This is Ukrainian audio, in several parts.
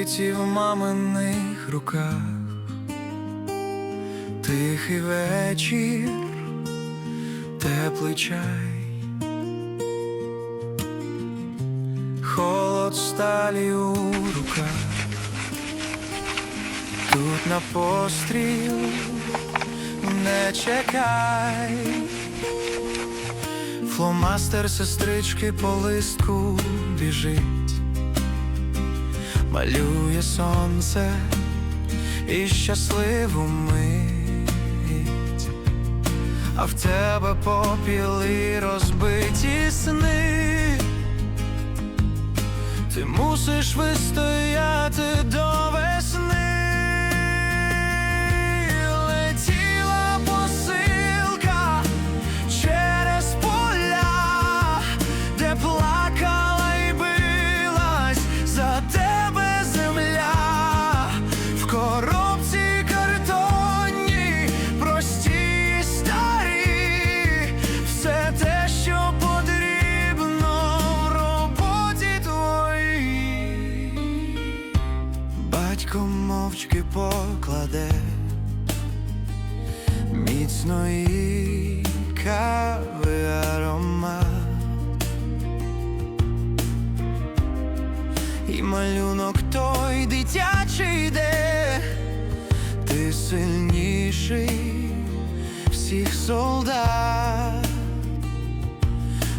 світі в маминих руках, тихий вечір, теплий чай, холод сталі у руках, тут на постріл не чекай. Фломастер сестрички по листку біжить, малює сонце і щасливу мить, а в тебе попіли розбиті сни, ти мусиш вистояти до весни. Мовчки покладе міцної кави аромат. І малюнок той дитячий де ти сильніший всіх солдат.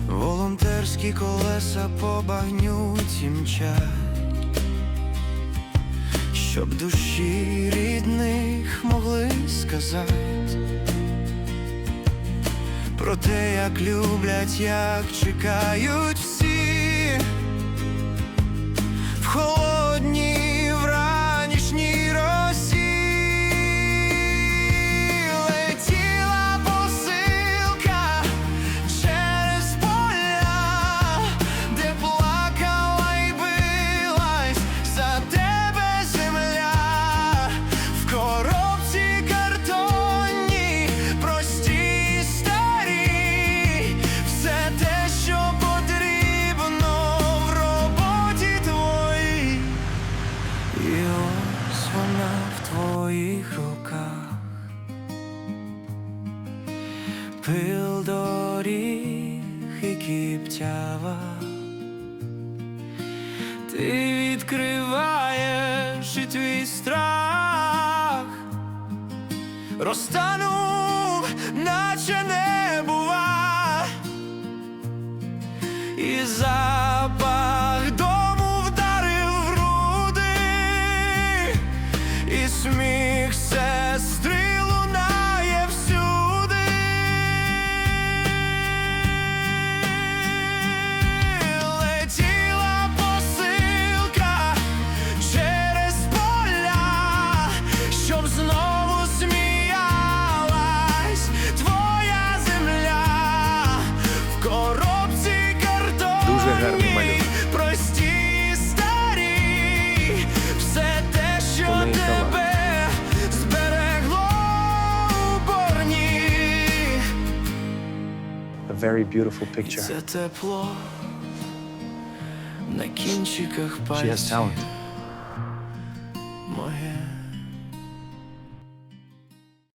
Волонтерські колеса по багнюці мчать щоб душі рідних могли сказати про те, як люблять, як чекають Пил доріг і кіптява. Ти відкриваєш і твій страх. Розтанув, наче не бува І запах Дуже. Прості старі, все те, що тебе зберегло у борні. A very beautiful picture. Це тепло на кінчиках She has talent. моє